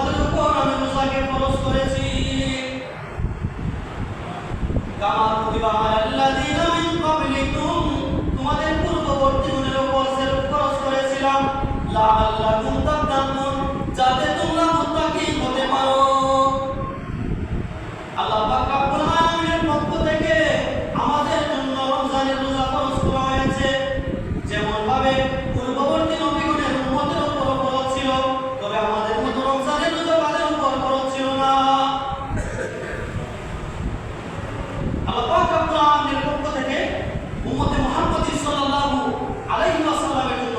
তোমাদের উপর আমি ফরজ করেছি। কামা কুতিবা আলাল্লাযিনা মিন ক্বাবলিকুম তোমাদের পূর্ববর্তী গুণের উপর খরচ যাতে তোমরা হতে পারো। আল্লাহ রব্বুল আলামিনের পক্ষ থেকে আমাদের জন্য রমজানের রোজা ফরজ করা হয়েছে যেমন ভাবে পূর্ববর্তী নবীগণের উম্মতের উপর ফরজ ছিল তবে আমাদের মতো রমজানের রোজা তাদের উপর ফরজ ছিল না আল্লাহ পাক রব্বুল আলামিনের পক্ষ থেকে উম্মতে মুহাম্মদী সাল্লাল্লাহু আলাইহি ওয়াসাল্লামের জন্য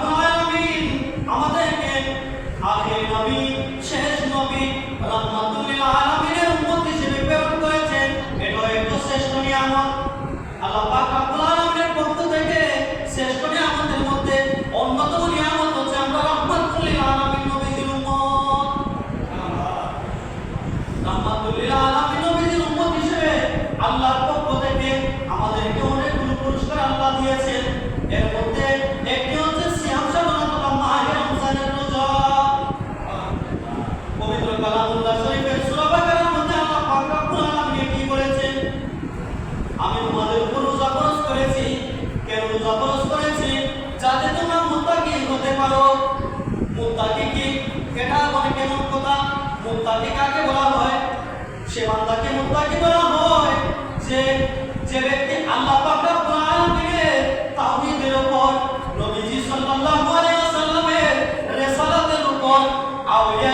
আখির নবী, শেষ নবী রাহমাতুল আলামিনের উম্মত হিসেবে প্রেরণ এটা একটু শ্রেষ্ঠ নিয়ামত। আল্লাহ পাক রব্বুল আলামিনের মধ্যে অন্যতম মুত্তাকি কাকে বলা হয়? সে বান্দাকে মুত্তাকি বলা হয় যে যে ব্যক্তি আল্লাহ পাক রব্বুল আলামিনের তাওহীদের উপর নবীজি সাল্লাল্লাহু আলাইহি ওয়াসাল্লামের রিসালাতের উপর আউলিয়া